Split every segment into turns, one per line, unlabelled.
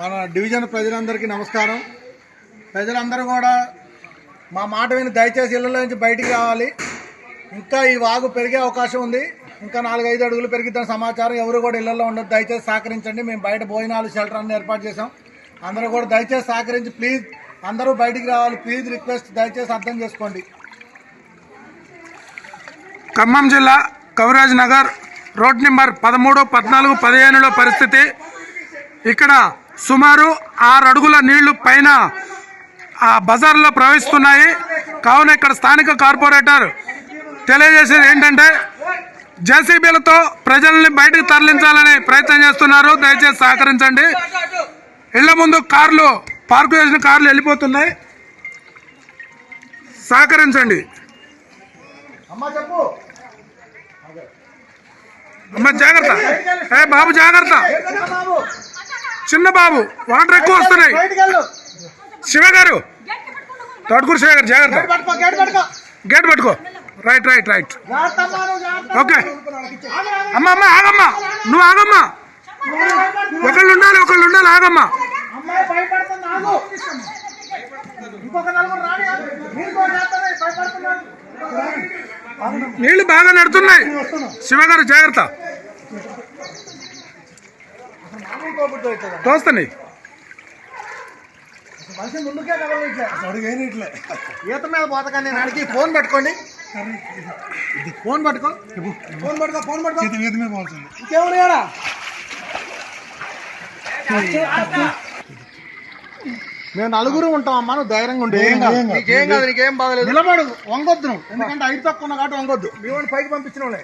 మన డివిజన్ ప్రజలందరికీ నమస్కారం. ప్రజలందరూ కూడా మా మాట విని దయచేసి ఇళ్ళలో నుంచి బయటికి రావాలి. ఇంకా ఈ వాగు పెరిగే అవకాశం ఉంది. ఇంకా నాలుగైదు అడుగులు పెరిగిద్దని సమాచారం ఎవరు కూడా ఇళ్ళలో ఉండదు దయచేసి సహకరించండి. మేము బయట భోజనాలు షెల్టర్ అన్ని ఏర్పాటు చేసాం అందరూ కూడా దయచేసి సహకరించి ప్లీజ్ అందరూ బయటికి రావాలి. ప్లీజ్ రిక్వెస్ట్ దయచేసి అర్థం చేసుకోండి.
ఖమ్మం జిల్లా కవిరాజ్ నగర్ రోడ్ నెంబర్ పదమూడు పద్నాలుగు పదిహేనులో పరిస్థితి. ఇక్కడ సుమారు ఆరు అడుగుల నీళ్ళు పైన ఆ బజార్లో ప్రవహిస్తున్నాయి. కావున ఇక్కడ స్థానిక కార్పొరేటర్ తెలియజేసేది ఏంటంటే జేసీబీలతో ప్రజల్ని బయటకు తరలించాలని ప్రయత్నం చేస్తున్నారు. దయచేసి సహకరించండి. ఇళ్ళ ముందు కార్లు పార్కు చేసిన కార్లు వెళ్ళిపోతున్నాయి. సహకరించండి.
అమ్మా
జాగ్రత్త. ఏ బాబు జాగ్రత్త. చిన్న బాబు వాటర్ ఎక్కువ వస్తున్నాయి. శివ గారు తోటకూరు శివ గారు జాగ్రత్త.
గేట్ పట్టుకో
రైట్ రైట్ రైట్. ఓకే. అమ్మ అమ్మ ఆగమ్మా. నువ్వు ఆగమ్మా. ఒకళ్ళు ఉండాలి ఒకళ్ళు ఉండాలి ఆగమ్మా. నీళ్ళు బాగా నడుతున్నాయి. శివ గారు జాగ్రత్త.
మనిషి ముందుకే కదలనిట్లే. ఈత మీద పోతకండి నేను అడిగి ఫోన్ పెట్టుకోండి. ఇది ఫోన్ పట్టుకో. ఫోన్ పట్టుకో ఫోన్ పట్టుకో. ఇంకేమన్నాయాడా మేము నలుగురు ఉంటాం అమ్మా నువ్వు ధైర్యంగా ఉండు. నీకేం కాదు నీకేం బాధలేదు నిలబడు. వంగొద్దు నువ్వు. ఎందుకంటే ఐదు తక్కువ ఉన్నా కాబట్టి వంగొద్దు. మీ వాడిని పైకి పంపించిన వాళ్ళే.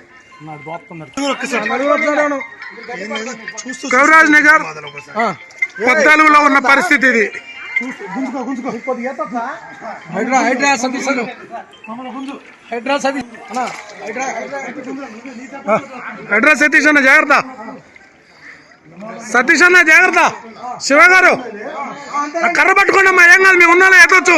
కవిరాజ్ నగర్
ఆ.
పద్నాలుగులో ఉన్న పరిస్థితి ఇది?
హైడ్రా హైడ్రా సతీష్ అను. హైడ్రా సతీష్. అన్నా, హైడ్రా
అడ్రస్ సతీష్ అన్న జాగ్రత్త. సతీష్ అన్న జాగ్రత్త. శివ గారు కర్ర పట్టుకోండి అమ్మా ఏం కాదు మేము ఉన్నాలో ఎత్తొచ్చు.